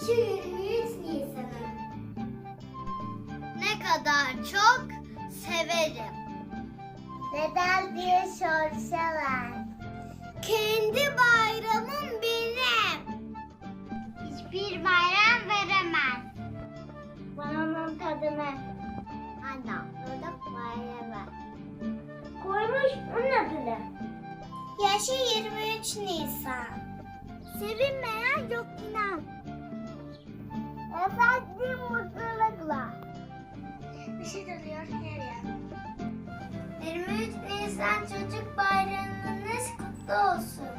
Şu 23 Nisan'ı ne kadar çok severim. Neden diye sorsalar. Kendi bayramım benim. Hiçbir bayram veremez. Bana onun tadını. Anne, burada bayram Koymuş onun adını. Yaşı 23 Nisan. Sevinmeyen yok inan. Efendim mutlulukla. Işık alıyor her yer. 23 Nisan Çocuk Bayramınız kutlu olsun.